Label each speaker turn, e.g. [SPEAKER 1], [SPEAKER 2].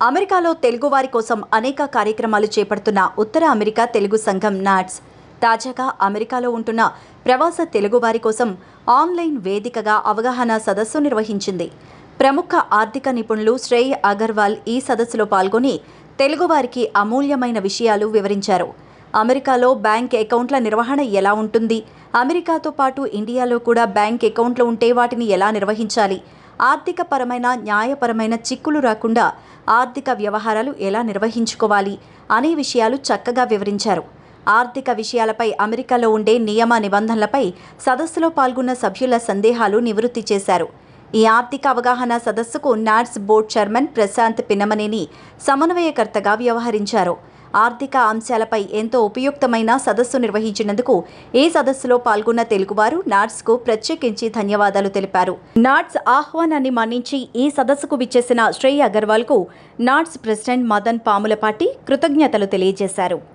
[SPEAKER 1] అమెరికాలో తెలుగువారి కోసం అనేక కార్యక్రమాలు చేపడుతున్న ఉత్తర అమెరికా తెలుగు సంఘం నాట్స్. తాజాగా అమెరికాలో ఉంటున్న ప్రవాస తెలుగువారి కోసం ఆన్లైన్ వేదికగా అవగాహన సదస్సు నిర్వహించింది. ప్రముఖ ఆర్థిక నిపుణులు శ్రేయ్ అగర్వాల్ ఈ సదస్సులో పాల్గొని తెలుగువారికి అమూల్యమైన విషయాలు వివరించారు. అమెరికాలో బ్యాంక్ అకౌంట్ల నిర్వహణ ఎలా ఉంటుంది? అమెరికాతో పాటు ఇండియాలో కూడా బ్యాంక్ అకౌంట్లు ఉంటే వాటిని ఎలా నిర్వహించాలి? ఆర్థికపరమైన న్యాయపరమైన చిక్కులు రాకుండా ఆర్థిక వ్యవహారాలు ఎలా నిర్వహించుకోవాలి అనే విషయాలు చక్కగా వివరించారు. ఆర్థిక విషయాలపై అమెరికాలో ఉండే నియమ నిబంధనలపై సదస్సులో పాల్గొన్న సభ్యుల సందేహాలు నివృత్తి చేశారు. ఈ ఆర్థిక అవగాహన సదస్సుకు NATS board chairman Prashanth Pinnamaneni సమన్వయకర్తగా వ్యవహరించారు. ఆర్థిక అంశాలపై ఎంతో ఉపయుక్తమైన సదస్సు నిర్వహించినందుకు ఈ సదస్సులో పాల్గొన్న తెలుగువారు నాట్స్కు ప్రత్యేకించి ధన్యవాదాలు తెలిపారు. నాట్స్ ఆహ్వానాన్ని మన్నించి ఈ సదస్సుకు విచ్చేసిన శ్రేయ్ అగర్వాల్కు నాట్స్ ప్రెసిడెంట్ మదన్ పాములపాటి కృతజ్ఞతలు తెలియజేశారు.